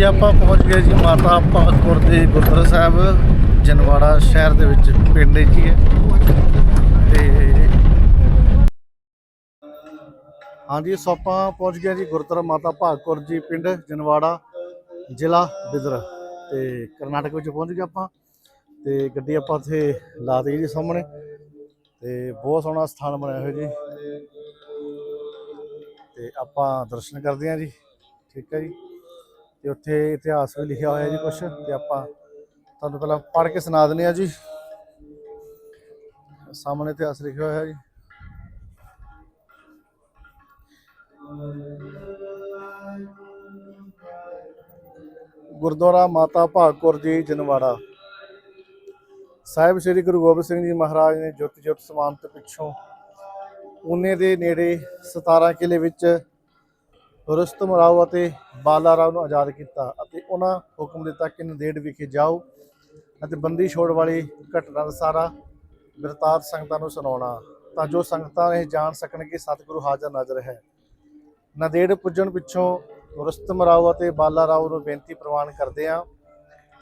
ਹਾਂਜੀ ਆਪਾਂ ਪਹੁੰਚ ਗਏ ਜੀ ਮਾਤਾ ਭਾਗਪੁਰ ਦੇ ਗੁਰਦੁਆਰਾ ਸਾਹਿਬ, ਜਨਵਾੜਾ ਸ਼ਹਿਰ ਦੇ ਵਿੱਚ, ਪਿੰਡ ਹੈ ਜੀ ਹੈ ਤੇ ਹਾਂਜੀ, ਸੋ ਆਪਾਂ ਪਹੁੰਚ ਗਏ ਜੀ ਗੁਰਦੁਆਰਾ ਮਾਤਾ ਭਾਗਪੁਰ ਜੀ, ਪਿੰਡ ਜਨਵਾੜਾ, ਜ਼ਿਲ੍ਹਾ ਬਿਦਰ। ਤੇ ਕਰਨਾਟਕ ਵਿੱਚ ਪਹੁੰਚ ਗਏ ਆਪਾਂ। ਤੇ ਗੱਡੀ ਆਪਾਂ ਉੱਥੇ ਲਾ ਦਿੱਤੀ ਜੀ ਸਾਹਮਣੇ। ਤੇ ਬਹੁਤ ਸੋਹਣਾ ਸਥਾਨ ਬਣਿਆ ਹੋਇਆ ਜੀ। ਤੇ ਆਪਾਂ ਦਰਸ਼ਨ ਕਰਦੇ ਹਾਂ ਜੀ। ਠੀਕ ਹੈ ਜੀ। ਤੇ ਉੱਥੇ ਇਤਿਹਾਸ ਵੀ ਲਿਖਿਆ ਹੋਇਆ ਜੀ ਕੁਝ ਤੇ ਆਪਾਂ ਤੁਹਾਨੂੰ ਪਹਿਲਾਂ ਪੜ੍ਹ ਕੇ ਸੁਣਾ ਦਿੰਦੇ ਆ ਜੀ। ਸਾਹਮਣੇ ਇਤਿਹਾਸ ਲਿਖਿਆ ਹੋਇਆ ਜੀ। ਗੁਰਦੁਆਰਾ ਮਾਤਾ ਭਾਗਪੁਰ ਜੀ, ਜਨਵਾੜਾ। ਸਾਹਿਬ ਸ੍ਰੀ ਗੁਰੂ ਗੋਬਿੰਦ ਸਿੰਘ ਜੀ ਮਹਾਰਾਜ ਨੇ ਜੁੱਤ ਜੁੱਤ ਸਮਾਨਤ ਪਿੱਛੋਂ ਪੂਨੇ ਦੇ ਨੇੜੇ 17 ਕਿਲੇ ਵਿੱਚ ਰੁਸਤਮ ਰਾਓ ਅਤੇ ਬਾਲਾ ਰਾਓ ਨੂੰ ਆਜ਼ਾਦ ਕੀਤਾ ਅਤੇ ਉਹਨਾਂ ਹੁਕਮ ਦਿੱਤਾ ਕਿ ਨੰਦੇੜ ਵਿਖੇ ਜਾਓ ਅਤੇ ਬੰਦੀ ਛੋੜ ਵਾਲੀ ਘਟਨਾ ਦਾ ਸਾਰਾ ਬਿਰਤਾਂਤ ਸੰਗਤਾਂ ਨੂੰ ਸੁਣਾਉਣਾ, ਤਾਂ ਜੋ ਸੰਗਤਾਂ ਇਹ ਜਾਣ ਸਕਣ ਕਿ ਸਤਿਗੁਰੂ ਹਾਜ਼ਰ ਨਜ਼ਰ ਹੈ। ਨੰਦੇੜ ਪੁੱਜਣ ਪਿੱਛੋਂ ਰੁਸਤਮ ਰਾਓ ਅਤੇ ਬਾਲਾ ਰਾਓ ਨੂੰ ਬੇਨਤੀ ਪ੍ਰਵਾਨ ਕਰਦੇ ਆ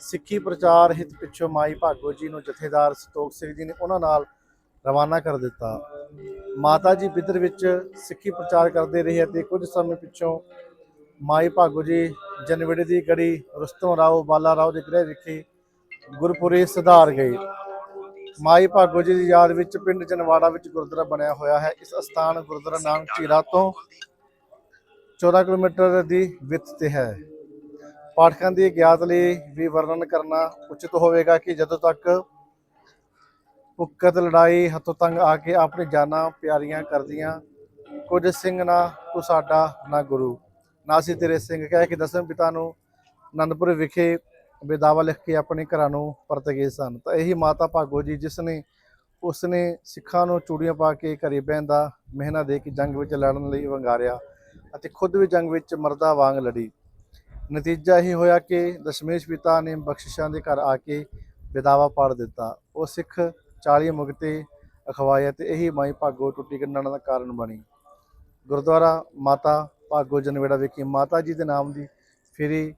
ਸਿੱਖੀ ਪ੍ਰਚਾਰ ਹਿਤ ਪਿੱਛੋਂ ਮਾਈ ਭਾਗੋ ਜੀ ਨੂੰ ਜਥੇਦਾਰ ਸੰਤੋਖ ਸਿੰਘ ਜੀ ਨੇ ਉਹਨਾਂ ਨਾਲ ਰਵਾਨਾ ਕਰ ਦਿੱਤਾ। ਮਾਤਾ ਜੀ ਬਿਦਰ ਵਿੱਚ ਸਿੱਖੀ ਪ੍ਰਚਾਰ ਕਰਦੇ ਰਹੇ ਅਤੇ ਕੁਝ ਸਮੇਂ ਪਿੱਛੋਂ ਮਾਈ ਭਾਗੋ ਜੀ ਜਨਵੜੀ ਦੀ ਗੜੀ ਰੁਸਤਮ ਰਾਓ, ਬਾਲਾ ਰਾਓ ਦੇ ਗ੍ਰਹਿ ਵਿਖੇ ਗੁਰਪੁਰੇ ਸੁਧਾਰ ਗਏ। ਮਾਈ ਭਾਗੋ ਜੀ ਦੀ ਯਾਦ ਵਿੱਚ ਪਿੰਡ ਜਨਵਾੜਾ ਵਿੱਚ ਗੁਰਦੁਆਰਾ ਬਣਿਆ ਹੋਇਆ ਹੈ। ਇਸ ਸਥਾਨ ਗੁਰਦੁਆਰਾ ਨਾਨਕ ਝੀਰਾ ਤੋਂ 14 ਕਿਲੋਮੀਟਰ ਦੀ ਵਿੱਥ ਤੇ ਹੈ। ਪਾਠਕਾਂ ਦੀ ਗਿਆਤ ਲਈ ਵੀ ਵਰਣਨ ਕਰਨਾ ਉਚਿਤ ਹੋਵੇਗਾ ਕਿ ਜਦੋਂ ਤੱਕ ਉਕਤ ਲੜਾਈ ਹੱਥੋਂ ਤੰਗ ਆ ਕੇ ਆਪਣੀ ਜਾਨਾਂ ਪਿਆਰੀਆਂ ਕਰਦੀਆਂ। ਕੁਝ ਸਿੰਘ ਨਾ ਤੂੰ ਸਾਡਾ, ਨਾ ਗੁਰੂ। ਨਾ ਸੀ ਤੇਰੇ ਸਿੰਘ। ਕਹਿ ਕੇ ਦਸਮ ਪਿਤਾ ਨੂੰ ਆਨੰਦਪੁਰ ਵਿਖੇ ਬੇਦਾਵਾ ਲਿਖ ਕੇ ਆਪਣੇ ਘਰਾਂ ਨੂੰ ਪਰਤ ਗਏ ਸਨ। ਤਾਂ ਇਹੀ ਮਾਤਾ ਭਾਗੋ ਜੀ, ਜਿਸ ਨੇ ਉਸਨੇ ਸਿੱਖਾਂ ਨੂੰ ਚੂੜੀਆਂ ਪਾ ਕੇ ਘਰੇ ਬਹਿਣ ਦਾ ਮਿਹਨਾ ਦੇ ਕੇ ਜੰਗ ਵਿੱਚ ਲੜਨ ਲਈ ਵੰਗਾਰਿਆ ਅਤੇ ਖੁਦ ਵੀ ਜੰਗ ਵਿੱਚ ਮਰਦਾ ਵਾਂਗ ਲੜੀ। ਨਤੀਜਾ ਇਹ ਹੋਇਆ ਕਿ ਦਸ਼ਮੇਸ਼ ਪਿਤਾ ਨੇ ਬਖਸ਼ਿਸ਼ਾਂ ਦੇ ਘਰ ਆ ਕੇ ਬੇਦਾਵਾ ਪਾੜ ਦਿੱਤਾ। ਉਹ ਸਿੱਖ 40 ਮੁਕਤੇ ਅਖਵਾਏ ਤੇ ਇਹੀ ਮਾਈ ਭਾਗੋ ਟੁੱਟੀ ਗੰਢਣ ਦਾ ਕਾਰਨ ਬਣੀ। ਗੁਰਦੁਆਰਾ ਮਾਤਾ ਭਾਗੋ ਜਨਵੇੜਾ ਵਿਖੇ ਮਾਤਾ ਜੀ ਦੇ ਨਾਮ ਦੀ ਫਰੀ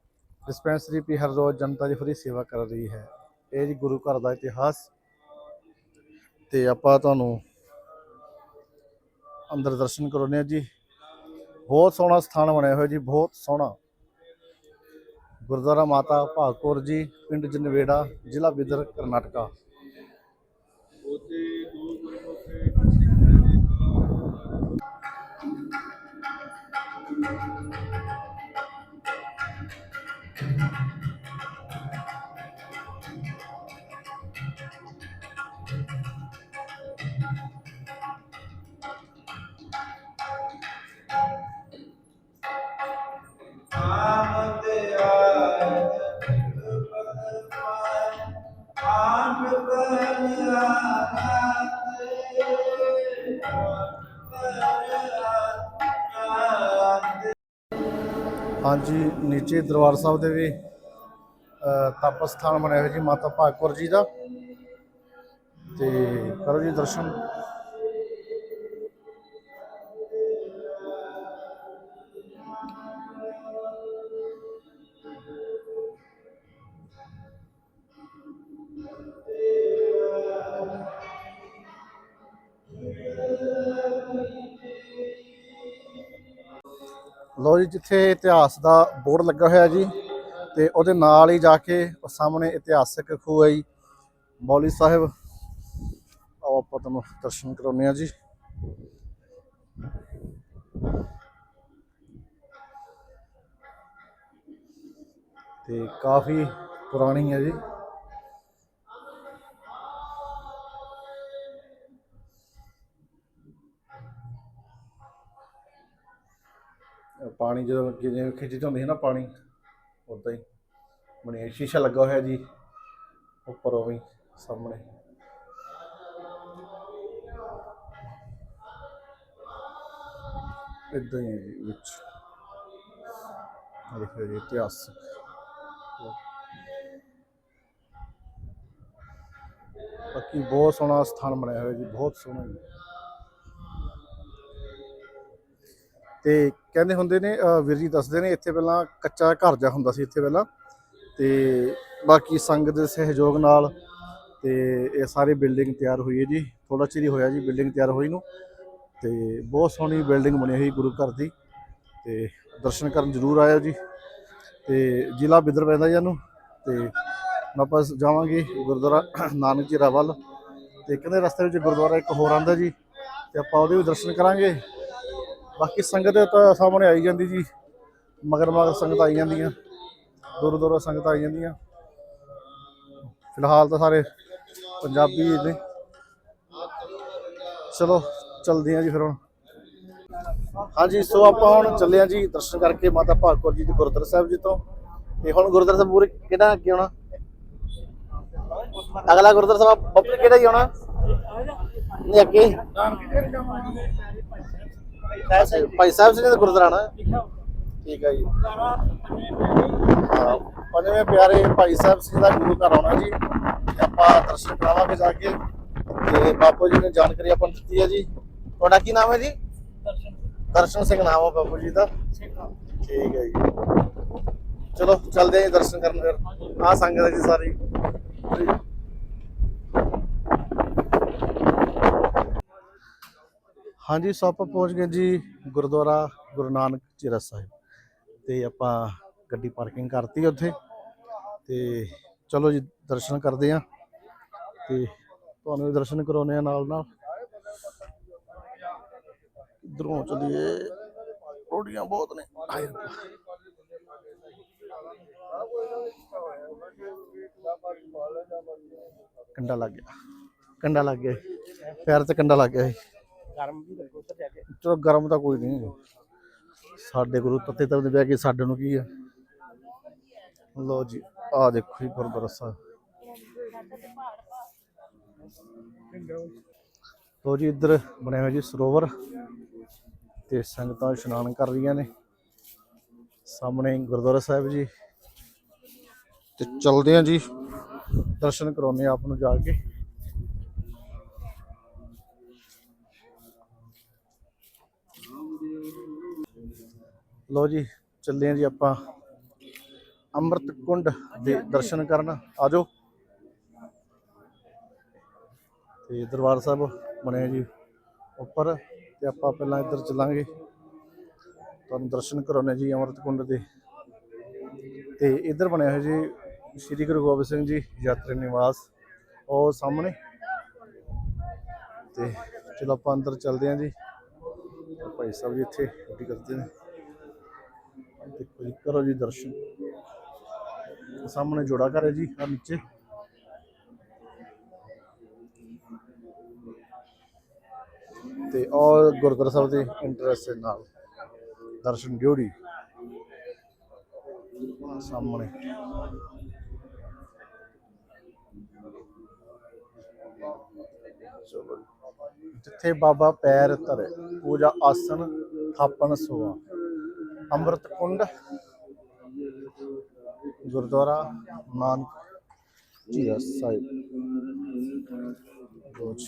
ਡਿਸਪੈਂਸਰੀ ਵੀ ਹਰ ਰੋਜ਼ ਜਨਤਾ ਦੀ ਫਰੀ ਸੇਵਾ ਕਰ ਰਹੀ ਹੈ। ਇਹ ਜੀ ਗੁਰੂ ਘਰ ਦਾ ਇਤਿਹਾਸ। ਤੇ ਆਪਾਂ ਤੁਹਾਨੂੰ ਅੰਦਰ ਦਰਸ਼ਨ ਕਰਾਉਂਦੇ ਹਾਂ ਜੀ। ਬਹੁਤ ਸੋਹਣਾ ਸਥਾਨ ਬਣਿਆ ਹੋਇਆ ਜੀ, ਬਹੁਤ ਸੋਹਣਾ। ਗੁਰਦੁਆਰਾ ਮਾਤਾ ਭਾਗਪੁਰ ਜੀ, ਪਿੰਡ ਜਨਵੇੜਾ, ਜ਼ਿਲ੍ਹਾ ਬਿਦਰ, ਕਰਨਾਟਕਾ। ਹਾਂਜੀ ਨੀਚੇ ਦਰਬਾਰ ਸਾਹਿਬ ਦੇ ਵੀ ਅ, ਤਪ ਸਥਾਨ ਬਣਿਆ ਹੋਇਆ ਜੀ ਮਾਤਾ ਭਾਗਪੁਰ ਜੀ ਦਾ। ਤੇ ਕਰੋ ਜੀ ਦਰਸ਼ਨ। ਲੋ ਜੀ, ਜਿੱਥੇ ਇਤਿਹਾਸ ਦਾ ਬੋਰਡ ਲੱਗਾ ਹੋਇਆ ਜੀ, ਤੇ ਉਹਦੇ ਨਾਲ ਹੀ ਜਾ ਕੇ ਉਹ ਸਾਹਮਣੇ ਇਤਿਹਾਸਕ ਖੂਹ ਹੈ ਜੀ, ਮੌਲੀ ਸਾਹਿਬ। ਆਓ ਆਪਾਂ ਤੁਹਾਨੂੰ ਦਰਸ਼ਨ ਕਰਾਉਂਦੇ ਆ ਜੀ। ਤੇ ਕਾਫੀ ਪੁਰਾਣੀ ਹੈ ਜੀ। ਪਾਣੀ ਜਦੋਂ ਅੱਗੇ ਜਿਵੇਂ ਖਿੱਚੀ ਹੁੰਦੀ ਹੈ ਨਾ ਪਾਣੀ, ਉਦਾਂ ਹੀ ਬਣੀ ਸ਼ੀਸ਼ਾ ਲੱਗਾ ਹੋਇਆ ਜੀ, ਉੱਪਰ ਉਹ ਵੀ ਸਾਹਮਣੇ। ਇਦਾਂ ਹੀ ਹੈ ਜੀ ਵਿੱਚ। ਦੇਖੋ ਜੀ, ਇਤਿਹਾਸ। ਬਾਕੀ ਬਹੁਤ ਸੋਹਣਾ ਸਥਾਨ ਬਣਾਇਆ ਹੋਇਆ ਜੀ, ਬਹੁਤ ਸੋਹਣਾ ਜੀ। ਤੇ ਕਹਿੰਦੇ ਹੁੰਦੇ ਨੇ ਵੀਰ ਜੀ ਦੱਸਦੇ ਨੇ, ਇੱਥੇ ਪਹਿਲਾਂ ਕੱਚਾ ਘਰ ਜਾ ਹੁੰਦਾ ਸੀ ਇੱਥੇ ਪਹਿਲਾਂ। ਤੇ ਬਾਕੀ ਸੰਗਤ ਦੇ ਸਹਿਯੋਗ ਨਾਲ ਤੇ ਇਹ ਸਾਰੀ ਬਿਲਡਿੰਗ ਤਿਆਰ ਹੋਈ ਹੈ ਜੀ। ਥੋੜਾ ਚਿਰ ਹੀ ਹੋਇਆ ਜੀ ਬਿਲਡਿੰਗ ਤਿਆਰ ਹੋਈ ਨੂੰ। ਤੇ ਬਹੁਤ ਸੋਹਣੀ ਬਿਲਡਿੰਗ ਬਣੀ ਹੋਈ ਗੁਰੂ ਘਰ ਦੀ। ਤੇ ਦਰਸ਼ਨ ਕਰਨ ਜ਼ਰੂਰ ਆਇਓ ਜੀ। ਤੇ ਜ਼ਿਲ੍ਹਾ ਬਿਦਰ ਪੈਂਦਾ ਜੀ ਇਹਨੂੰ। ਤੇ ਵਾਪਸ ਜਾਵਾਂਗੇ ਗੁਰਦੁਆਰਾ ਨਾਨਕ ਜੀਰਾ ਵੱਲ ਤੇ ਕਹਿੰਦੇ ਰਸਤੇ ਵਿੱਚ ਗੁਰਦੁਆਰਾ ਇੱਕ ਹੋਰ ਆਂਦਾ ਜੀ। ਤੇ ਆਪਾਂ ਉਹਦੇ ਵੀ ਦਰਸ਼ਨ ਕਰਾਂਗੇ। ਬਾਕੀ ਸੰਗਤ ਤਾਂ ਸਾਹਮਣੇ ਆਈ ਜਾਂਦੀ ਜੀ, ਮਗਰ ਮਗਰ ਸੰਗਤ ਆਈ ਜਾਂਦੀਆਂ, ਦੂਰ ਦੂਰੋਂ ਸੰਗਤ ਆਈ ਜਾਂਦੀਆਂ। ਫਿਲਹਾਲ ਤਾਂ ਸਾਰੇ ਪੰਜਾਬੀ ਨੇ। ਚਲੋ, ਚਲਦੇ ਹਾਂ ਜੀ ਫਿਰ ਹੁਣ। ਹਾਂਜੀ, ਸੋ ਆਪਾਂ ਹੁਣ ਚੱਲੇ ਹਾਂ ਜੀ ਦਰਸ਼ਨ ਕਰਕੇ ਮਾਤਾ ਭਾਗਕੌਰ ਜੀ ਦੇ ਗੁਰਦੁਆਰਾ ਸਾਹਿਬ ਜੀ ਤੋਂ। ਤੇ ਹੁਣ ਗੁਰਦੁਆਰਾ ਸਾਹਿਬ ਪੂਰੇ ਕਿਹੜਾ ਅੱਗੇ ਆਉਣਾ ਅਗਲਾ ਗੁਰਦੁਆਰਾ ਸਾਹਿਬ ਬੱਬੂ ਕਿਹੜਾ ਹੀ ਆਉਣਾ ਨਹੀਂ, ਅੱਗੇ। ਭਾਈ ਸਾਹਿਬ ਸਿੰਘ ਦਾ ਗੁਰਦੁਆਰਾ ਆਣਾ ਠੀਕ ਹੈ ਜੀ। ਹਾਂ, ਪੰਜਵੇਂ ਪਿਆਰੇ ਭਾਈ ਸਾਹਿਬ ਸਿੰਘ ਦਾ ਗੁਰੂ ਘਰ ਆਉਣਾ ਜੀ। ਤੇ ਆਪਾਂ ਦਰਸ਼ਨ ਕਰਾਵਾਂਗੇ ਜਾ ਕੇ। ਤੇ ਬਾਪੂ ਜੀ ਨੇ ਜਾਣਕਾਰੀ ਆਪਾਂ ਨੂੰ ਦਿੱਤੀ ਹੈ ਜੀ। ਤੁਹਾਡਾ ਕੀ ਨਾਮ ਹੈ ਜੀ? ਦਰਸ਼ਨ ਸਿੰਘ। ਨਾਮ ਹੈ ਬਾਪੂ ਜੀ ਦਾ। ਠੀਕ ਹੈ ਜੀ। ਚਲੋ ਚੱਲਦੇ ਹਾਂ ਜੀ ਦਰਸ਼ਨ ਕਰਨ ਫਿਰ। ਆ ਸੰਗਤ ਹੈ ਜੀ ਸਾਰੀ। ਹਾਂਜੀ, ਸੋ ਆਪਾਂ ਪਹੁੰਚ ਗਏ ਜੀ ਗੁਰਦੁਆਰਾ ਗੁਰੂ ਨਾਨਕ ਚੀਰਾ ਸਾਹਿਬ ਤੇ ਆਪਾਂ ਗੱਡੀ ਪਾਰਕਿੰਗ ਕਰਤੀ ਉੱਥੇ ਤੇ ਚਲੋ ਜੀ, ਦਰਸ਼ਨ ਕਰਦੇ ਆ ਤੇ ਤੁਹਾਨੂੰ ਵੀ ਦਰਸ਼ਨ ਕਰਾਉਨੇ ਆ ਨਾਲ ਨਾਲ। ਇਧਰੋਂ ਚਲੀਏ। ਰੋੜੀਆਂ ਬਹੁਤ ਨੇ। ਹਾਏ ਕੰਡਾ ਲੱਗ ਗਿਆ। ਕੰਡਾ ਲੱਗ ਗਿਆ। ਜੀ। ਪੈਰ ਤੇ ਕੰਡਾ ਲੱਗ ਗਿਆ ਜੀ ਗਰਮ ਵੀ ਲੱਗੋ ਉੱਧਰ ਜਾ ਕੇ। ਚਲੋ, ਗਰਮ ਤਾਂ ਕੋਈ ਨਹੀਂ। ਸਾਡੇ ਗੁਰੂ ਤੱਤੇ ਤਾਂ ਬਹਿ ਕੇ ਸਾਡੇ ਨੂੰ ਕੀ ਆ। ਲੋ ਜੀ ਆ ਦੇਖੋ ਜੀ ਗੁਰਦੁਆਰਾ ਸਾਹਿਬ। ਲੋ ਜੀ, ਇੱਧਰ ਬਣਿਆ ਹੋਇਆ ਜੀ ਸਰੋਵਰ। ਤੇ ਸੰਗਤਾਂ ਇਸ਼ਨਾਨ ਕਰ ਰਹੀਆਂ ਨੇ। ਸਾਹਮਣੇ ਗੁਰਦੁਆਰਾ ਸਾਹਿਬ ਜੀ। ਤੇ ਚਲਦੇ ਆ ਜੀ। ਦਰਸ਼ਨ ਕਰਾਉਨੇ ਆਪ ਨੂੰ ਜਾ ਕੇ। ਲੋ ਜੀ, ਚੱਲੇ ਹਾਂ ਜੀ ਆਪਾਂ ਅੰਮ੍ਰਿਤ ਕੁੰਡ ਦੇ ਦਰਸ਼ਨ ਕਰਨ। ਆਜੋ। ਤੇ ਦਰਬਾਰ ਸਾਹਿਬ ਬਣਿਆ ਜੀ ਉੱਪਰ ਤੇ ਆਪਾਂ ਪਹਿਲਾਂ ਇੱਧਰ ਚੱਲਾਂਗੇ। ਤੁਹਾਨੂੰ ਦਰਸ਼ਨ ਕਰਾਉਣੇ ਜੀ ਅੰਮ੍ਰਿਤ ਕੁੰਡ ਦੇ। ਤੇ ਇੱਧਰ ਬਣਿਆ ਹੋਇਆ ਜੀ ਸ੍ਰੀ ਗੁਰੂ ਗੋਬਿੰਦ ਸਿੰਘ ਜੀ, ਯਾਤਰੀ ਨਿਵਾਸ। ਉਹ ਸਾਹਮਣੇ। ਤੇ ਚਲੋ ਆਪਾਂ ਅੰਦਰ ਚੱਲਦੇ ਹਾਂ ਜੀ। ਭਾਈ ਸਾਹਿਬ ਜੀ ਇੱਥੇ ਡਿਊਟੀ ਕਰਦੇ ਨੇ। ਦੇਖੋ ਜੀ ਕਰੋ ਜੀ ਦਰਸ਼ਨ। ਸਾਹਮਣੇ ਜੋੜਾ ਘਰ ਹੈ ਜੀ, ਆ ਨੀਚੇ। ਤੇ ਔਰ ਗੁਰਦੁਆਰਾ ਸਾਹਿਬ ਦੇ ਇੰਟਰਸਟ ਦੇ ਨਾਲ ਦਰਸ਼ਨ ਡਿਊਟੀ। ਸਾਹਮਣੇ। ਜਿੱਥੇ ਬਾਬਾ ਪੈਰ ਧਰੇ, ਪੂਜਾ ਆਸਣ ਥਾਪਣ ਸੋਆ। ਅੰਮ੍ਰਿਤ ਕੁੰਡ ਗੁਰਦੁਆਰਾ ਨਾਨਕ ਜੀ ਸਾਹਿਬ। ਰੋਜ਼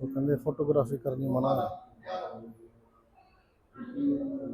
ਉਹ ਕਹਿੰਦੇ ਫੋਟੋਗ੍ਰਾਫੀ ਕਰਨੀ ਮਨਾ ਹੈ। Música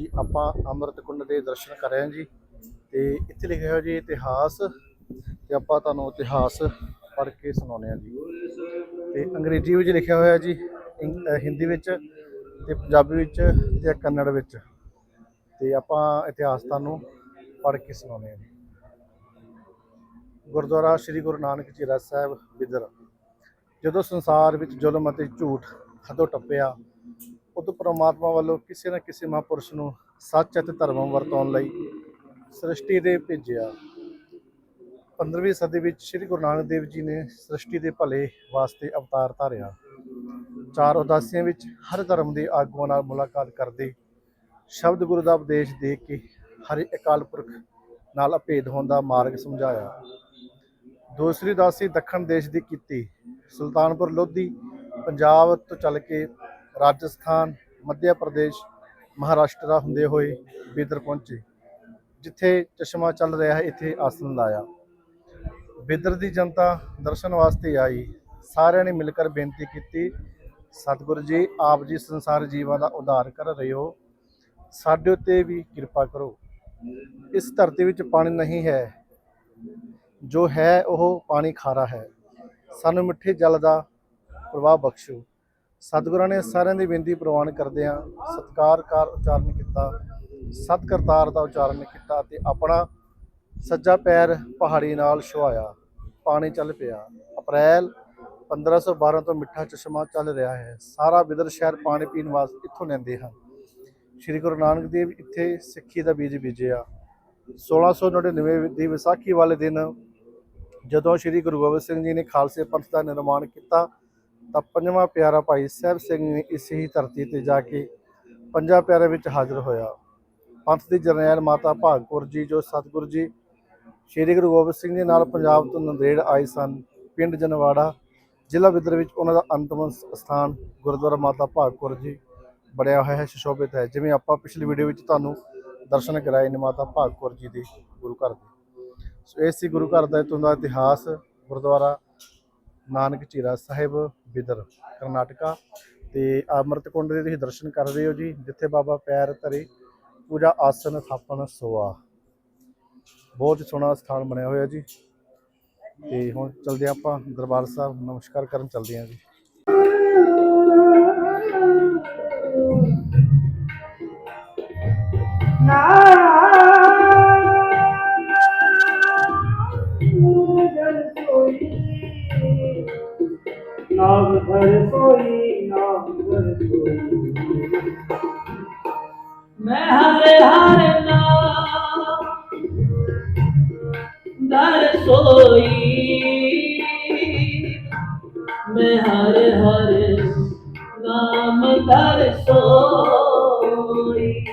ਹਾਂਜੀ ਆਪਾਂ ਅੰਮ੍ਰਿਤ ਕੁੰਡ ਦੇ ਦਰਸ਼ਨ ਕਰ ਰਹੇ ਹਾਂ ਜੀ। ਤੇ ਇੱਥੇ ਲਿਖਿਆ ਹੋਇਆ ਜੀ, ਇਤਿਹਾਸ। ਤੇ ਆਪਾਂ ਤੁਹਾਨੂੰ ਇਤਿਹਾਸ ਪੜ੍ਹ ਕੇ ਸੁਣਾਉਂਦੇ ਹਾਂ ਜੀ। ਤੇ ਅੰਗਰੇਜ਼ੀ ਵਿੱਚ ਲਿਖਿਆ ਹੋਇਆ ਜੀ ਹਿੰਦੀ ਵਿੱਚ ਤੇ ਪੰਜਾਬੀ ਵਿੱਚ ਤੇ ਕੰਨੜ ਵਿੱਚ। ਤੇ ਆਪਾਂ ਇਤਿਹਾਸ ਤੁਹਾਨੂੰ ਪੜ੍ਹ ਕੇ ਸੁਣਾਉਂਦੇ ਹਾਂ ਜੀ। ਗੁਰਦੁਆਰਾ ਸ੍ਰੀ ਗੁਰੂ ਨਾਨਕ ਚੀਰਾ ਸਾਹਿਬ ਬਿਦਰ ਜਦੋਂ ਸੰਸਾਰ ਵਿੱਚ ਜ਼ੁਲਮ ਅਤੇ ਝੂਠ ਹਦੋਂ ਟੱਪਿਆ ਉਦੋਂ ਪ੍ਰਮਾਤਮਾ ਵੱਲੋਂ ਕਿਸੇ ਨਾ ਕਿਸੇ ਮਹਾਂਪੁਰਸ਼ ਨੂੰ ਸੱਚ ਅਤੇ ਧਰਮ ਵਰਤਾਉਣ ਲਈ ਸ੍ਰਿਸ਼ਟੀ ਦੇ ਭੇਜਿਆ। 15ਵੀਂ ਸਦੀ ਵਿੱਚ ਸ੍ਰੀ ਗੁਰੂ ਨਾਨਕ ਦੇਵ ਜੀ ਨੇ ਸ੍ਰਿਸ਼ਟੀ ਦੇ ਭਲੇ ਵਾਸਤੇ ਅਵਤਾਰ ਧਾਰਿਆ। ਚਾਰ ਉਦਾਸੀਆਂ ਵਿੱਚ ਹਰ ਧਰਮ ਦੇ ਆਗੂਆਂ ਨਾਲ ਮੁਲਾਕਾਤ ਕਰਦੇ ਸ਼ਬਦ ਗੁਰੂ ਦਾ ਉਪਦੇਸ਼ ਦੇ ਕੇ ਹਰ ਅਕਾਲ ਪੁਰਖ ਨਾਲ ਅਭੇਦ ਹੋਣ ਦਾ ਮਾਰਗ ਸਮਝਾਇਆ। ਦੂਸਰੀ ਉਦਾਸੀ ਦੱਖਣ ਦੇਸ਼ ਦੀ ਕੀਤੀ। ਸੁਲਤਾਨਪੁਰ ਲੋਧੀ, ਪੰਜਾਬ ਤੋਂ ਚੱਲ ਕੇ ਰਾਜਸਥਾਨ ਮੱਧ ਪ੍ਰਦੇਸ਼, ਮਹਾਰਾਸ਼ਟਰ ਹੁੰਦੇ ਹੋਏ ਬੀਦਰ ਪਹੁੰਚੇ, ਜਿੱਥੇ ਚਸ਼ਮਾ ਚੱਲ ਰਿਹਾ ਹੈ, ਇੱਥੇ ਆਸਨ ਲਾਇਆ। ਬੀਦਰ ਦੀ ਜਨਤਾ ਦਰਸ਼ਨ ਵਾਸਤੇ ਆਈ। ਸਾਰਿਆਂ ਨੇ ਮਿਲ ਕੇ ਬੇਨਤੀ ਕੀਤੀ, ਸਤਿਗੁਰੂ ਜੀ, ਆਪ ਜੀ ਸੰਸਾਰ ਜੀਵਾਂ ਦਾ ਉਧਾਰ ਕਰ ਰਹੇ ਹੋ। ਸਾਡੇ ਉੱਤੇ ਵੀ ਕਿਰਪਾ ਕਰੋ। ਇਸ ਧਰਤੀ ਵਿੱਚ ਪਾਣੀ ਨਹੀਂ ਹੈ। ਜੋ ਹੈ, ਉਹ ਪਾਣੀ ਖਾਰਾ ਹੈ। ਸਾਨੂੰ ਮਿੱਠੇ ਜਲ ਦਾ ਪ੍ਰਵਾਹ ਬਖਸ਼ੋ। ਸਤਿਗੁਰਾਂ ਨੇ ਸਾਰਿਆਂ ਦੀ ਬੇਨਤੀ ਪ੍ਰਵਾਨ ਕਰਦਿਆਂ ਸਤਿਕਾਰਕਾਰ ਉਚਾਰਨ ਕੀਤਾ। ਸਤ ਕਰਤਾਰ ਦਾ ਉਚਾਰਨ ਕੀਤਾ ਤੇ ਆਪਣਾ ਸੱਜਾ ਪੈਰ ਪਹਾੜੀ ਨਾਲ ਛੁਹਾਇਆ। ਪਾਣੀ ਚੱਲ ਪਿਆ। ਅਪ੍ਰੈਲ 1512 ਤੋਂ ਮਿੱਠਾ ਚਸ਼ਮਾ ਚੱਲ ਰਿਹਾ ਹੈ। ਸਾਰਾ ਬਿਦਰ ਸ਼ਹਿਰ ਪਾਣੀ ਪੀਣ ਵਾਸਤੇ ਇੱਥੋਂ ਲੈਂਦੇ ਹਨ। ਸ਼੍ਰੀ ਗੁਰੂ ਨਾਨਕ ਦੇਵ ਇੱਥੇ ਸਿੱਖੀ ਦਾ ਬੀਜ ਬੀਜਿਆ। 1699 ਦੀ ਵਿਸਾਖੀ ਵਾਲੇ ਦਿਨ ਜਦੋਂ ਸ਼੍ਰੀ ਗੁਰੂ ਗੋਬਿੰਦ ਸਿੰਘ ਜੀ ਨੇ ਖਾਲਸੇ ਪੰਥ ਦਾ ਨਿਰਮਾਣ ਕੀਤਾ ਤਾਂ ਪੰਜਵਾਂ ਪਿਆਰਾ ਭਾਈ ਸਾਹਿਬ ਸਿੰਘ ਨੇ ਇਸੇ ਹੀ ਧਰਤੀ ਤੇ ਜਾ ਕੇ ਪੰਜਾਂ ਪਿਆਰਿਆਂ ਵਿੱਚ ਹਾਜ਼ਰ ਹੋਇਆ। ਪੰਥ ਦੀ ਜਰਨੈਲ ਮਾਤਾ ਭਾਗਪੁਰ ਜੀ, ਜੋ ਸਤਿਗੁਰੂ ਜੀ, ਸ਼੍ਰੀ ਗੁਰੂ ਗੋਬਿੰਦ ਸਿੰਘ ਜੀ ਨਾਲ ਪੰਜਾਬ ਤੋਂ ਨੰਦੇੜ ਆਏ ਸਨ, ਪਿੰਡ ਜਨਵਾੜਾ, ਜ਼ਿਲ੍ਹਾ ਵਿਦਰ ਵਿੱਚ ਉਹਨਾਂ ਦਾ ਅੰਤਮ ਸਥਾਨ ਗੁਰਦੁਆਰਾ ਮਾਤਾ ਭਾਗਪੁਰ ਜੀ ਬਣਿਆ ਹੋਇਆ ਹੈ, ਸੁਸ਼ੋਭਿਤ ਹੈ। ਜਿਵੇਂ ਆਪਾਂ ਪਿਛਲੀ ਵੀਡੀਓ ਵਿੱਚ ਤੁਹਾਨੂੰ ਦਰਸ਼ਨ ਕਰਾਏ ਨੇ ਮਾਤਾ ਭਾਗਪੁਰ ਜੀ ਦੇ ਗੁਰੂ ਘਰ ਦੇ। ਸੋ ਇਹ ਸੀ ਗੁਰੂ ਘਰ ਦਾ ਇੱਥੋਂ ਦਾ ਇਤਿਹਾਸ, ਗੁਰਦੁਆਰਾ ਨਾਨਕ ਚੀਰਾ ਸਾਹਿਬ, ਬਿਦਰ, ਕਰਨਾਟਕਾ ਤੇ ਅੰਮ੍ਰਿਤ ਕੁੰਡ ਦੇ ਤੁਸੀਂ ਦਰਸ਼ਨ ਕਰ ਰਹੇ ਹੋ ਜੀ, ਜਿੱਥੇ ਬਾਬਾ ਪੈਰ ਧਰੇ ਪੂਜਾ ਆਸਨ ਥਾਪਨ ਸੋਆ। ਬਹੁਤ ਸੋਹਣਾ ਸਥਾਨ ਬਣਿਆ ਹੋਇਆ ਜੀ। ਤੇ ਹੁਣ ਚਲਦੇ ਹਾਂ ਆਪਾਂ ਦਰਬਾਰ ਸਾਹਿਬ, ਨਮਸਕਾਰ ਕਰਨ ਚਲਦੇ ਹਾਂ ਜੀ। ਨਾਮ ਭਰ ਸੋਈ, ਨਾਮ ਭਰ ਸੋਈ। ਮੈਂ ਹਰੇ ਹਰ ਨਾਮ ਦਰ ਸੋਈ। ਮੈਂ ਹਰੇ ਹਰੇ ਨਾਮ ਧਰ ਸੋਈ।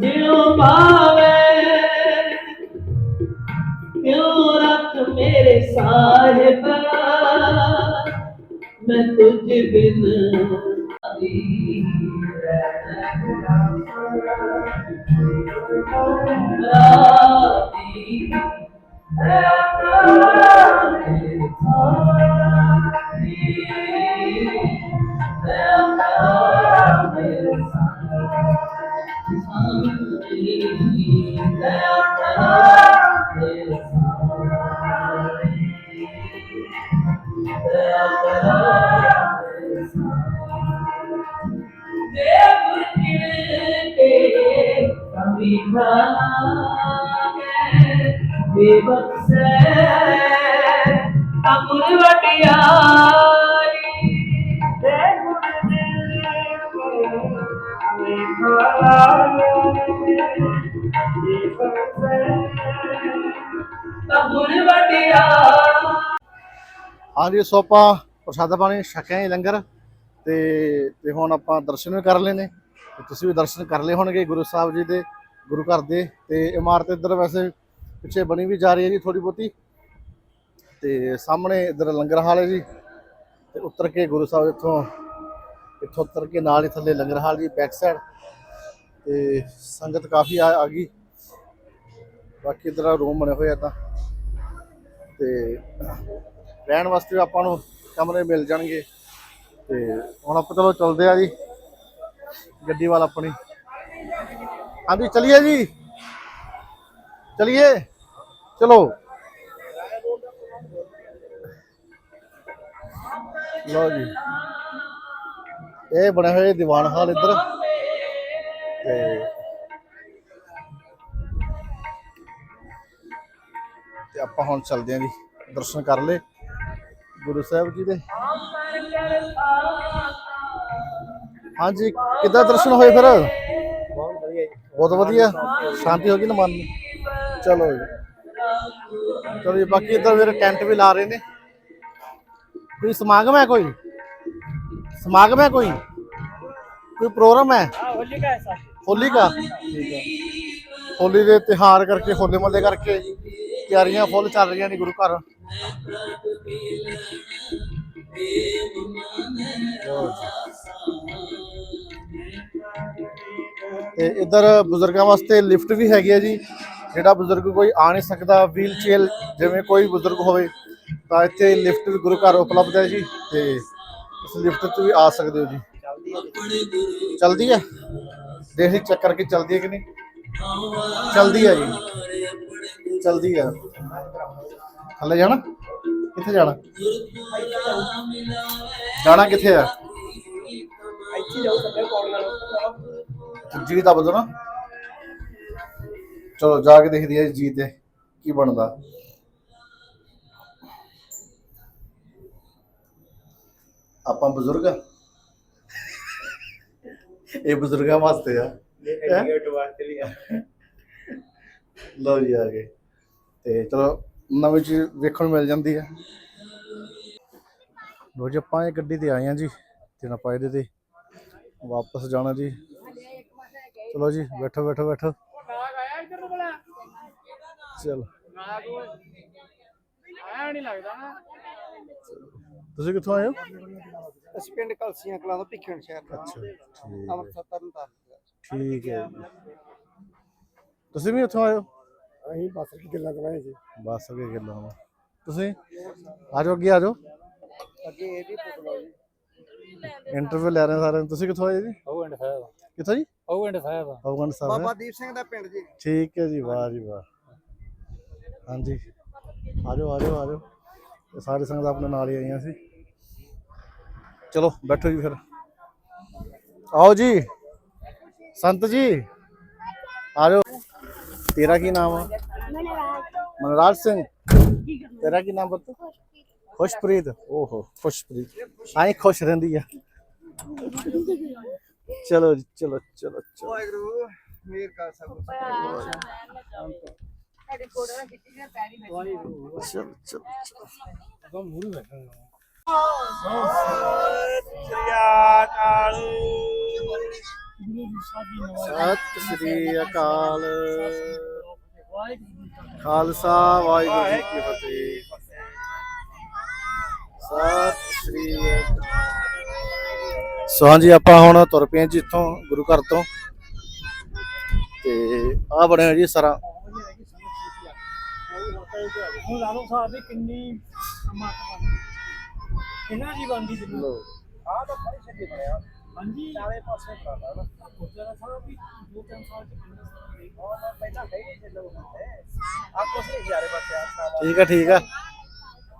ਜਿਉ ਪਾ Yeah. ਆਦੀ ਰਾਤੀ ਅਮਰ ਵਟਿਆਰੀ ਦੇ ਗੁਣ ਦੇ ਹਾਂਜੀ, ਸੋ ਆਪਾਂ ਪ੍ਰਸ਼ਾਦਾ ਪਾਣੀ ਛਕਿਆ ਜੀ ਲੰਗਰ ਤੇ ਤੇ ਹੁਣ ਆਪਾਂ ਦਰਸ਼ਨ ਵੀ ਕਰ ਲਏ ਤੁਸੀਂ ਵੀ ਦਰਸ਼ਨ ਕਰ ਲਏ ਹੋਣਗੇ ਗੁਰੂ ਸਾਹਿਬ ਜੀ ਦੇ। ਗੁਰੂ ਘਰ ਦੇ ਤੇ ਇਮਾਰਤ ਇੱਧਰ ਵੈਸੇ ਪਿੱਛੇ ਬਣੀ ਵੀ ਜਾ ਰਹੀ ਹੈ ਜੀ ਥੋੜੀ ਬਹੁਤੀ। ਤੇ ਸਾਹਮਣੇ ਇੱਧਰ ਲੰਗਰ ਹਾਲ ਹੈ ਜੀ। ਤੇ ਉਤਰ ਕੇ ਗੁਰੂ ਸਾਹਿਬ ਇੱਥੋਂ ਇੱਥੋਂ ਉਤਰ ਕੇ ਨਾਲ ਹੀ ਥੱਲੇ ਲੰਗਰ ਹਾਲ ਜੀ ਬੈਕ ਸਾਈਡ ਤੇ ਸੰਗਤ ਕਾਫੀ ਆ ਆ ਗਈ। ਬਾਕੀ ਇਧਰ ਰੂਮ ਬਣੇ ਹੋਏ ਆ ਤਾਂ। ਤੇ ਰਹਿਣ ਵਾਸਤੇ ਆਪਾਂ ਨੂੰ ਕਮਰੇ ਮਿਲ ਜਾਣਗੇ। ਤੇ ਹੁਣ ਆਪਾਂ ਚਲੋ ਚੱਲਦੇ ਆ ਜੀ। ਗੱਡੀ ਵਾਲਾ ਆਪਣੀ। ਹਾਂਜੀ, ਚਲਿਏ ਜੀ। ਚਲਿਏ। ਚਲੋ। ਲਓ ਜੀ। ਇਹ ਬਣੇ ਹੋਏ ਦੀਵਾਨ ਹਾਲ ਇੱਧਰ। ਤੇ ਤੇ ਆਪਾਂ ਹੁਣ ਚੱਲਦੇ ਆਂ ਜੀ, ਦਰਸ਼ਨ ਕਰ ਲਏ ਗੁਰੂ ਸਾਹਿਬ ਜੀ ਦੇ। ਹਾਂਜੀ, ਕਿੱਦਾਂ ਦਰਸ਼ਨ ਹੋਏ ਫਿਰ? ਬਹੁਤ ਵਧੀਆ। ਸ਼ਾਂਤੀ ਹੋ ਗਈ ਨਾ ਮਨ ਨੂੰ। ਚਲੋ ਜੀ। ਚਲੋ ਜੀ, ਬਾਕੀ ਇੱਧਰ ਵੀਰੇ ਟੈਂਟ ਵੀ ਲਾ ਰਹੇ ਨੇ। ਕੋਈ ਸਮਾਗਮ ਹੈ ਕੋਈ? ਸਮਾਗਮ ਹੈ ਕੋਈ? ਕੋਈ ਪ੍ਰੋਗਰਾਮ ਹੈ? ਹੋਲੀ ਕਾ ਐਸਾ ਹੋਲੀ ਦਾ ਠੀਕ ਹੈ। ਹੋਲੀ ਦੇ ਤਿਹਾਰ ਕਰਕੇ, ਹੋਲੇ ਮਹੱਲੇ ਕਰਕੇ ਤਿਆਰੀਆਂ ਫੁੱਲ ਚੱਲ ਰਹੀਆਂ ਨੇ ਗੁਰੂ ਘਰ। ਤੇ ਇੱਧਰ ਬਜ਼ੁਰਗਾਂ ਵਾਸਤੇ ਲਿਫਟ ਵੀ ਹੈਗੀ ਹੈ ਜੀ। ਜਿਹੜਾ ਬਜ਼ੁਰਗ ਕੋਈ ਆ ਨਹੀਂ ਸਕਦਾ ਵੀਲ ਚੇਅਰ ਜਿਵੇਂ ਕੋਈ ਬਜ਼ੁਰਗ ਹੋਵੇ, ਤਾਂ ਇੱਥੇ ਲਿਫਟ ਵੀ ਗੁਰੂ ਘਰ ਉਪਲਬਧ ਹੈ ਜੀ ਤੇ ਇਸ ਲਿਫਟ ਤੇ ਵੀ ਆ ਸਕਦੇ ਹੋ ਜੀ। ਚਲਦੀ ਹੈ? ਦੇਖ ਲਈ ਚੈੱਕ ਕਰਕੇ ਚਲਦੀ ਹੈ ਕਿ ਨਹੀਂ? ਚਲਦੀ ਹੈ ਜੀ। ਚਲਦੀ ਹੈ। ਥੱਲੇ ਜਾਣਾ? ਕਿੱਥੇ ਜਾਣਾ? ਜਾਣਾ ਕਿੱਥੇ ਆ ਇੱਥੇ ਜਾਊ ਸੱਜੇ ਪੌੜੀਆਂ ਨੂੰ। ਜੀ ਤਾਂ ਬਦੋ ਨਾ ਚਲੋ ਜਾ ਕੇ ਦੇਖਦੀ ਹੈ ਜੀ ਤੇ ਕੀ ਬਣਦਾ। ਆਪਾਂ ਬਜ਼ੁਰਗ ਆ। ਇਹ ਬਜ਼ੁਰਗਾਂ ਵਾਸਤੇ ਆ। ਇਹ ਵਾਸਤੇ ਵੀ ਆ। ਲਓ ਜੀ ਆ ਗਏ। ਤੇ ਚਲੋ ਨਵੀਂ ਚੀਜ਼ ਵੇਖਣ ਨੂੰ ਮਿਲ ਜਾਂਦੀ ਹੈ ਲੋ ਜੀ ਆਪਾਂ ਇਹ ਗੱਡੀ ਤੇ ਆਏ ਆ ਜੀ। ਤੇ ਆਪਾਂ ਇਹਦੇ ਤੇ ਵਾਪਸ ਜਾਣਾ ਜੀ। ਚਲੋ ਜੀ ਬੈਠੋ ਬੈਠੋ ਬੈਠੋ। ਚਲੋ। ਆਇਆ ਨਹੀਂ ਲੱਗਦਾ ਤੁਸੀਂ ਕਿੱਥੋਂ ਆਏ ਹੋ? ਅਸੀਂ ਪਿੰਡ ਕਲਸੀਆਂ ਕਲਾਂ ਤੋਂ ਭਿੱਖਣ ਸ਼ਹਿਰ ਦਾ ਅੱਛਾ ਠੀਕ। ਹੈ ਅੰਮ੍ਰਿਤਸਰ ਤਰਨ ਤਾਰਨ ਠੀਕ ਹੈ ਜੀ। ਤੁਸੀਂ ਵੀ ਉੱਥੋਂ ਆਏ ਹੋ? ਅਸੀਂ ਬਸ ਕੀ ਗੱਲਾਂ ਕਰਾਂਗੇ ਜੀ। ਬਸ ਅਗੇ ਗੱਲਾਂ ਵਾ ਤੁਸੀਂ? ਆ ਜਾਓ ਅੱਗੇ ਆ ਜਾਓ। ਅੱਗੇ ਇਹ ਵੀ ਪੁੱਛ ਲਓ ਜੀ। ਇੰਟਰਵਿਊ ਲੈ ਰਹੇ ਹਾਂ ਸਾਰਿਆਂ ਨੂੰ। ਤੁਸੀਂ ਕਿੱਥੋਂ ਆਏ ਜੀ? ਉਹ ਐਂਡ ਸਾਹਿਬ। ਕਿੱਥੋਂ ਜੀ? ਉਹ ਐਂਡ ਸਾਹਿਬ। ਅਫਗਾਨ ਸਾਹਿਬ ਬਾਬਾ ਦੀਪ ਸਿੰਘ ਦਾ ਪਿੰਡ ਜੀ। ਠੀਕ ਹੈ ਜੀ ਵਾਹ ਜੀ ਵਾਹ। ਹਾਂਜੀ। ਆ ਜਾਓ ਆ ਜਾਓ ਆ ਜਾਓ ਇਹ ਸਾਰੀ ਸੰਗਤ ਆਪਣੇ ਨਾਲ ਹੀ ਆਈਆਂ ਸੀ। ਚਲੋ ਬੈਠੋ ਜੀ ਫਿਰ। ਆਓ ਜੀ। ਸੰਤ ਜੀ। ਆ ਜਾਓ ਤੇਰਾ ਕੀ ਨਾਮ ਹੈ ਮਨਰਾਜ। ਸਿੰਘ। ਤੇਰਾ ਕੀ ਨਾਮ ਬਤਾ ਖੁਸ਼ਪ੍ਰੀਤ। ਓਹੋ। ਖੁਸ਼ਪ੍ਰੀਤ। ਆਈ ਖੁਸ਼ ਰਹਿੰਦੀ ਆ। ਚਲੋ ਜੀ ਚਲੋ ਚਲੋ ਚਲੋ। ਵਾਹਿਗੁਰੂ ਮੇਰ ਕਰ ਸਭ ਸਾਡੇ ਫੋਟੋ ਖਿੱਚੀ ਦੀਆਂ ਪੈਰੀ ਵਿੱਚ ਚਲੋ ਚਲੋ ਚਲੋ। ਉਹ ਮੂਰੀ ਬੈਠਾ ਸਤਿ ਸ੍ਰੀ ਅਕਾਲ। ਖਾਲਸਾ ਵਾਹਿਗੁਰੂ ਜੀ ਕੀ ਫਤਿਹ। ਸਤਿ ਸ੍ਰੀ ਅਕਾਲ ਸੋ ਹਾਂਜੀ, ਆਪਾਂ ਹੁਣ ਤੁਰ ਪਏ ਜੀ ਇੱਥੋਂ, ਗੁਰੂ ਘਰ ਤੋਂ। ਤੇ ਆ ਬਣੇ ਜੀ ਸਰਾਂ। ਹੁਣ ਲਾਲੋ ਸਾਹਿਬ ਦੀ ਕਿੰਨੀ ਸਮਾਂ ਕਿੰਨਾ ਜੀ ਬੰਦੀ ਦਿਨ ਆ ਤਾਂ ਬੜੀ ਛੱਡੀ ਬਣਿਆ ਹਾਂਜੀ ਚਾਰੇ ਪਾਸੇ ਕਰਦਾ ਨਾ ਗੁਰਦੁਆਰਾ ਸਾਹਿਬ ਵੀ ਦੋ ਤਿੰਨ ਸਾਲ ਚ ਬੰਦੇ ਸੀ ਪਹਿਲਾਂ ਕਹੀ ਨਹੀਂ ਸੀ ਲੋਕ ਆ। ਕੁਛ ਨਹੀਂ ਯਾਰੇ ਬੱਚਿਆ ਠੀਕ ਹੈ ਠੀਕ ਹੈ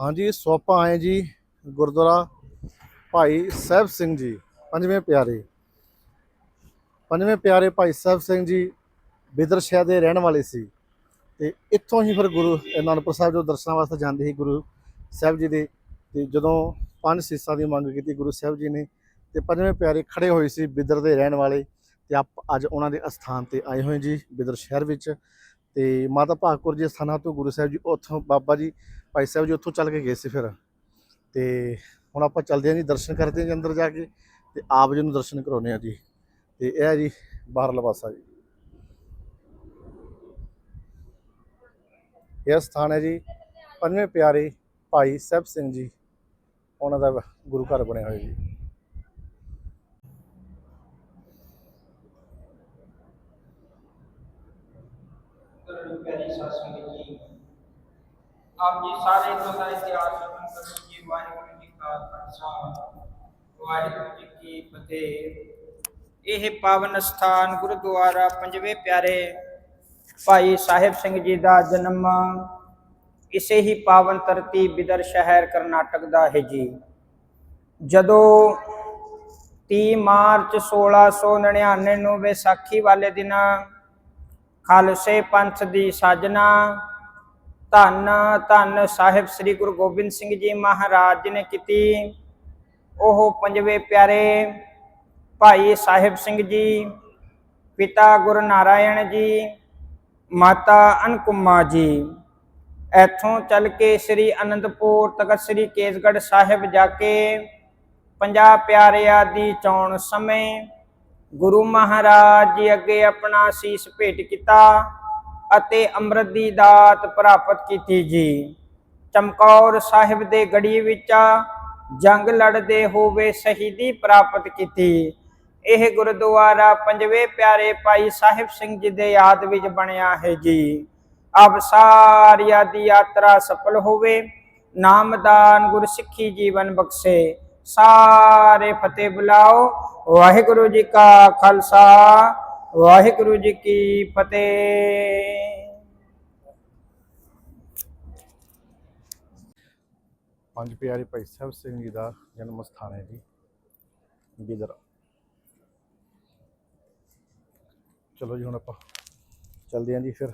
ਹਾਂਜੀ, ਸੋ ਆਪਾਂ ਆਏ ਜੀ ਗੁਰਦੁਆਰਾ ਭਾਈ ਸਾਹਿਬ ਸਿੰਘ ਜੀ, ਪੰਜਵੇਂ ਪਿਆਰੇ। ਪੰਜਵੇਂ ਪਿਆਰੇ ਭਾਈ ਸਾਹਿਬ ਸਿੰਘ ਜੀ ਬਿਦਰ ਸ਼ਹਿਰ ਦੇ ਰਹਿਣ ਵਾਲੇ ਸੀ। ਤੇ ਇੱਥੋਂ ਹੀ ਫਿਰ ਗੁਰੂ ਅਨੰਦਪੁਰ ਸਾਹਿਬ ਜੋ ਦਰਸ਼ਨਾਂ ਵਾਸਤੇ ਜਾਂਦੇ ਸੀ ਗੁਰੂ ਸਾਹਿਬ ਜੀ ਦੇ, ਤੇ ਜਦੋਂ ਪੰਜ ਸੀਸਾਂ ਦੀ ਮੰਗ ਕੀਤੀ ਗੁਰੂ ਸਾਹਿਬ ਜੀ ਨੇ, ਤੇ ਪੰਜਵੇਂ ਪਿਆਰੇ ਖੜੇ ਹੋਏ ਸੀ ਬਿਦਰ ਦੇ ਰਹਿਣ ਵਾਲੇ, ਤੇ ਆਪ ਅੱਜ ਉਹਨਾਂ ਦੇ ਅਸਥਾਨ ਤੇ ਆਏ ਹੋਏ ਜੀ ਬਿਦਰ ਸ਼ਹਿਰ ਵਿੱਚ। ਤੇ ਮਾਤਾ ਭਾਗਪੁਰ ਜੀ ਸਥਾਨਾਂ ਤੋਂ ਗੁਰੂ ਸਾਹਿਬ ਜੀ ਉੱਥੋਂ ਬਾਬਾ ਜੀ, ਭਾਈ ਸਾਹਿਬ ਜੀ ਉੱਥੋਂ ਚੱਲ ਕੇ ਗਏ ਸੀ ਫਿਰ। ਤੇ ਹੁਣ ਆਪਾਂ ਚੱਲਦੇ ਹਾਂ ਜੀ, ਦਰਸ਼ਨ ਕਰਦੇ ਹਾਂ ਜੀ ਅੰਦਰ ਜਾ ਕੇ, ਤੇ ਆਪ ਜੀ ਨੂੰ ਦਰਸ਼ਨ ਕਰਾਉਂਦੇ ਹਾਂ ਜੀ। ਤੇ ਇਹ ਜੀ ਬਾਹਰਲਾ ਪਾਸਾ ਜੀ। ਇਹ ਸਥਾਨ ਹੈ ਜੀ ਪੰਜਵੇਂ ਪਿਆਰੇ ਭਾਈ ਸਾਹਿਬ ਸਿੰਘ ਜੀ। ਉਹਨਾਂ ਦਾ ਗੁਰੂ ਘਰ ਬਣਿਆ ਹੋਇਆ ਜੀ। ਪਿਆਰੀ ਸਾਧ ਸੰਗਤ ਜੀ ਆਪ ਜੀ ਸਾਰੇ ਤੋਂ ਦਾ ਇਤਿਹਾਸ ਸੁਣ ਕਰੋ ਜੀ ਵਾਹਿਗੁਰੂ ਜੀ ਕਾ ਖਾਲਸਾ, ਵਾਹਿਗੁਰੂ ਜੀ ਕੀ ਫਤਿਹ। ਇਹ ਪਾਵਨ ਸਥਾਨ ਗੁਰਦੁਆਰਾ ਪੰਜਵੇਂ ਪਿਆਰੇ ਭਾਈ ਸਾਹਿਬ ਸਿੰਘ ਜੀ ਦਾ ਜਨਮ ਇਸੇ ਹੀ ਪਾਵਨ ਧਰਤੀ ਬਿਦਰ ਸ਼ਹਿਰ ਕਰਨਾਟਕ ਦਾ ਹੈ ਜੀ। ਜਦੋਂ 30 ਮਾਰਚ 1699 ਨੂੰ ਵਿਸਾਖੀ ਵਾਲੇ ਦਿਨ ਖਾਲਸੇ ਪੰਥ ਦੀ ਸਾਜਨਾ ਧੰਨ ਧੰਨ ਸਾਹਿਬ ਸ੍ਰੀ ਗੁਰੂ ਗੋਬਿੰਦ ਸਿੰਘ ਜੀ ਮਹਾਰਾਜ ਜੀ ਨੇ ਕੀਤੀ, ਉਹ ਪੰਜਵੇਂ ਪਿਆਰੇ ਭਾਈ ਸਾਹਿਬ ਸਿੰਘ ਜੀ, ਪਿਤਾ ਗੁਰੂ ਨਾਰਾਇਣ ਜੀ ਮਾਤਾ ਅਨਕੁਮਾ ਜੀ। ਇੱਥੋਂ ਚੱਲ ਕੇ ਸ੍ਰੀ ਅਨੰਦਪੁਰ ਤਖਤ ਸ੍ਰੀ ਕੇਸਗੜ੍ਹ ਸਾਹਿਬ ਜਾ ਕੇ ਪੰਜਾਹ ਪਿਆਰਿਆਂ ਦੀ ਚੋਣ ਸਮੇਂ ਗੁਰੂ ਮਹਾਰਾਜ ਜੀ ਅੱਗੇ ਆਪਣਾ ਸੀਸ ਭੇਟ ਕੀਤਾ ਅਤੇ ਅੰਮ੍ਰਿਤ ਦੀ ਦਾਤ ਪ੍ਰਾਪਤ ਕੀਤੀ ਜੀ। ਚਮਕੌਰ ਸਾਹਿਬ ਦੇ ਗੜੀ ਵਿੱਚ ਜੰਗ ਲੜਦੇ ਹੋਵੇ ਸ਼ਹੀਦੀ ਪ੍ਰਾਪਤ ਕੀਤੀ। ਇਹ ਗੁਰਦੁਆਰਾ ਪੰਜਵੇਂ ਪਿਆਰੇ ਭਾਈ ਸਾਹਿਬ ਸਿੰਘ ਜੀ ਦੇ ਯਾਦ ਵਿੱਚ ਬਣਿਆ ਹੈ ਜੀ। ਅਬ ਸਾਰਿਆਂ ਦੀ ਯਾਤਰਾ ਸਫਲ ਹੋਵੇ, ਨਾਮਦਾਨ ਗੁਰਸਿੱਖੀ ਜੀਵਨ ਬਖਸ਼ੇ। ਸਾਰੇ ਫਤਿਹ ਬੁਲਾਓ, ਵਾਹਿਗੁਰੂ ਜੀ ਕਾ ਖਾਲਸਾ, ਵਾਹਿਗੁਰੂ ਜੀ ਕੀ ਫਤਿਹ। ਪੰਜ ਪਿਆਰੇ ਭਾਈ ਸਾਹਿਬ ਸਿੰਘ ਜੀ ਦਾ ਜਨਮ ਸਥਾਨ ਹੈ ਜੀ ਬਿਦਰ ਚਲੋ ਜੀ ਹੁਣ ਆਪਾਂ ਚੱਲਦੇ ਹਾਂ ਜੀ ਫਿਰ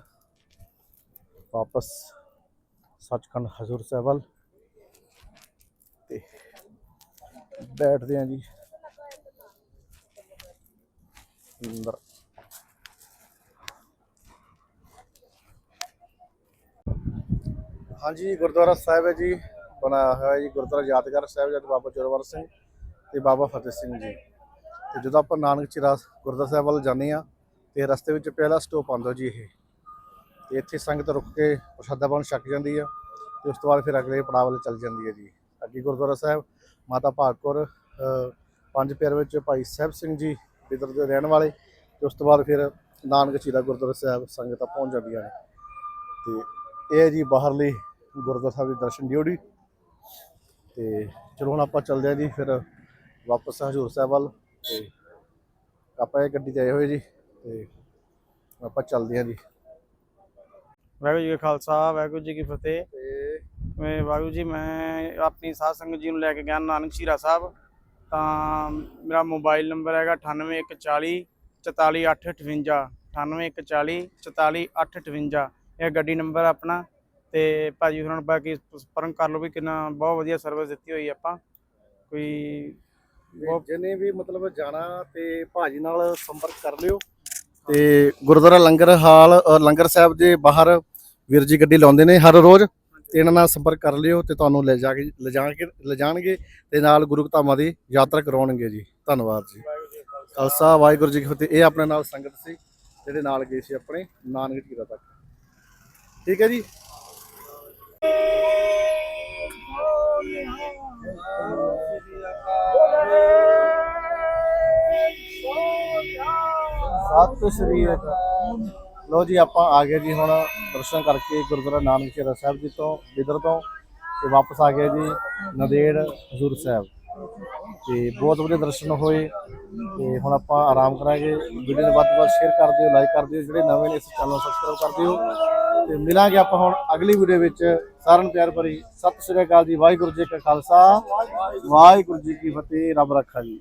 ਵਾਪਸ ਸੱਚਖੰਡ ਹਜ਼ੂਰ ਸਾਹਿਬ ਵੱਲ ਤੇ ਬੈਠਦੇ ਹਾਂ ਜੀ ਅੰਦਰ। ਹਾਂਜੀ, ਗੁਰਦੁਆਰਾ ਸਾਹਿਬ ਹੈ ਜੀ, ਬਣਾਇਆ ਹੋਇਆ ਹੈ ਜੀ, ਗੁਰਦੁਆਰਾ ਯਾਦਗਾਰ ਸਾਹਿਬ ਜਦ ਬਾਬਾ ਜੋਰਾਵਰ ਸਿੰਘ ਤੇ ਬਾਬਾ ਫਤਿਹ ਸਿੰਘ ਜੀ। ਤੇ ਜਦੋਂ ਆਪਾਂ ਨਾਨਕ ਚਿਰਾ ਗੁਰਦੁਆਰਾ ਸਾਹਿਬ ਵੱਲ ਜਾਂਦੇ ਆ ਤੇ ਰਸਤੇ ਵਿੱਚ ਪਹਿਲਾ ਸਟਾਪ ਆਉਂਦਾ ਜੀ ਇਹ। ਤੇ ਇੱਥੇ ਸੰਗਤ ਰੁਕ ਕੇ ਪ੍ਰਸ਼ਾਦਾ ਪਾਣ ਛਕ ਜਾਂਦੀ ਆ ਤੇ ਉਸ ਤੋਂ ਬਾਅਦ ਫਿਰ ਅਗਲੇ ਪੜਾਅ ਵੱਲ ਚੱਲ ਜਾਂਦੀ ਹੈ ਜੀ। ਅੱਗੇ ਗੁਰਦੁਆਰਾ ਸਾਹਿਬ ਮਾਤਾ ਭਾਗਪੁਰ ਅ, ਪੰਜ ਪਿਆਰ ਵਿੱਚ ਭਾਈ ਸਾਹਿਬ ਸਿੰਘ ਜੀ ਬਿਦਰ ਦੇ ਰਹਿਣ ਵਾਲੇ ਤੇ ਉਸ ਤੋਂ ਬਾਅਦ ਫਿਰ ਨਾਨਕ ਚੀਲਾ ਗੁਰਦੁਆਰਾ ਸਾਹਿਬ ਸੰਗਤਾਂ ਪਹੁੰਚ ਜਾਂਦੀਆਂ ਨੇ। ਤੇ ਇਹ ਹੈ ਜੀ ਬਾਹਰਲੀ ਗੁਰਦੁਆਰਾ ਸਾਹਿਬ ਦੇ ਦਰਸ਼ਨ ਡਿਊਟੀ। ਤੇ ਚਲੋ ਹੁਣ ਆਪਾਂ ਚੱਲਦੇ ਹਾਂ ਜੀ ਫਿਰ ਵਾਪਸ ਹਜੂਰ ਸਾਹਿਬ ਵੱਲ। ਤੇ ਆਪਾਂ ਇਹ ਗੱਡੀ 'ਤੇ ਆਏ ਹੋਏ ਜੀ। ਤੇ ਆਪਾਂ ਚੱਲਦੇ ਹਾਂ ਜੀ। ਵਾਹਿਗੁਰੂ ਜੀ ਕਾ ਖਾਲਸਾ ਵਾਹਿਗੁਰੂ ਜੀ ਕੀ ਫਤਿਹ। ਤੇ ਮੈਂ ਵਾਹਿਗੁਰੂ ਜੀ ਮੈਂ ਆਪਣੀ ਸਾਧ ਸੰਗਤ ਜੀ ਨੂੰ ਲੈ ਕੇ ਗਿਆ ਨਾਨਕ ਸ਼ੀਰਾ ਸਾਹਿਬ। ਤਾਂ ਮੇਰਾ ਮੋਬਾਈਲ ਨੰਬਰ ਹੈਗਾ 98140 44858 98140 44858 ਇਹ ਗੱਡੀ ਨੰਬਰ ਆਪਣਾ। ਤੇ ਭਾਜੀ ਨੂੰ ਬਾਕੀ ਸੰਪਰਕ ਕਰ ਲਓ ਵੀ ਕਿੰਨਾ ਬਹੁਤ ਵਧੀਆ ਸਰਵਿਸ ਦਿੱਤੀ ਹੋਈ ਆਪਾਂ। ਕੋਈ ਜਿਹਨੇ ਵੀ ਮਤਲਬ ਜਾਣਾ ਤੇ ਭਾਜੀ ਨਾਲ ਸੰਪਰਕ ਕਰ ਲਿਓ। ਤੇ ਗੁਰਦੁਆਰਾ ਲੰਗਰ ਹਾਲ ਅ, ਲੰਗਰ ਸਾਹਿਬ ਦੇ ਬਾਹਰ ਵੀਰ ਜੀ ਗੱਡੀ ਲਾਉਂਦੇ ਨੇ ਹਰ ਰੋਜ਼ ਤੇ ਇਹਨਾਂ ਨਾਲ ਸੰਪਰਕ ਕਰ ਲਿਓ ਤੇ ਤੁਹਾਨੂੰ ਲੈ ਜਾ ਕੇ ਲਿਜਾ ਕੇ ਲਿਜਾਣਗੇ ਤੇ ਨਾਲ ਗੁਰੂ ਧਾਮਾਂ ਦੀ ਯਾਤਰਾ ਕਰਾਉਣਗੇ ਜੀ ਧੰਨਵਾਦ ਜੀ ਖਾਲਸਾ ਵਾਹਿਗੁਰੂ ਜੀ ਕੀ ਫਤਿਹ ਇਹ ਆਪਣੇ ਨਾਲ ਸੰਗਤ ਸੀ ਜਿਹੜੇ ਨਾਲ ਗਏ ਸੀ ਆਪਣੇ ਨਾਨਕ ਜੀਰਾ ਤੱਕ ਠੀਕ ਹੈ ਜੀ ਸਤਿ ਸ੍ਰੀ ਅਕਾਲ। ਲੋ ਜੀ, ਆਪਾਂ ਆ ਗਏ ਜੀ ਹੁਣ ਦਰਸ਼ਨ ਕਰਕੇ ਗੁਰਦੁਆਰਾ ਨਾਨਕ ਸ਼ੇਰਾ ਸਾਹਿਬ ਜੀ ਤੋਂ, ਬਿਦਰ ਤੋਂ ਤੇ ਵਾਪਸ ਆ ਗਏ ਜੀ ਨਦੇੜ ਹਜ਼ੂਰ ਸਾਹਿਬ। ਤੇ ਬਹੁਤ ਵਧੀਆ ਦਰਸ਼ਨ ਹੋਏ ਤੇ ਹੁਣ ਆਪਾਂ ਆਰਾਮ ਕਰਾਂਗੇ। ਵੀਡੀਓ ਨੂੰ ਵੱਧ ਤੋਂ ਵੱਧ ਸ਼ੇਅਰ ਕਰ ਦਿਓ ਲਾਈਕ ਕਰ ਦਿਓ, ਜਿਹੜੇ ਨਵੇਂ ਨੇ ਇਸ ਚੈਨਲ ਨੂੰ ਸਬਸਕ੍ਰਾਈਬ ਕਰ ਦਿਓ। ਤੇ ਮਿਲਾਂਗੇ ਆਪਾਂ ਹੁਣ ਅਗਲੀ ਵੀਡੀਓ ਵਿੱਚ। ਸਾਰਿਆਂ ਨੂੰ ਪਿਆਰ ਭਰੀ ਸਤਿ ਸ੍ਰੀ ਅਕਾਲ ਜੀ, ਵਾਹਿਗੁਰੂ ਜੀ ਕਾ ਖਾਲਸਾ, ਵਾਹਿਗੁਰੂ ਜੀ ਕੀ ਫਤਿਹ, ਰੱਬ ਰੱਖਾ ਜੀ।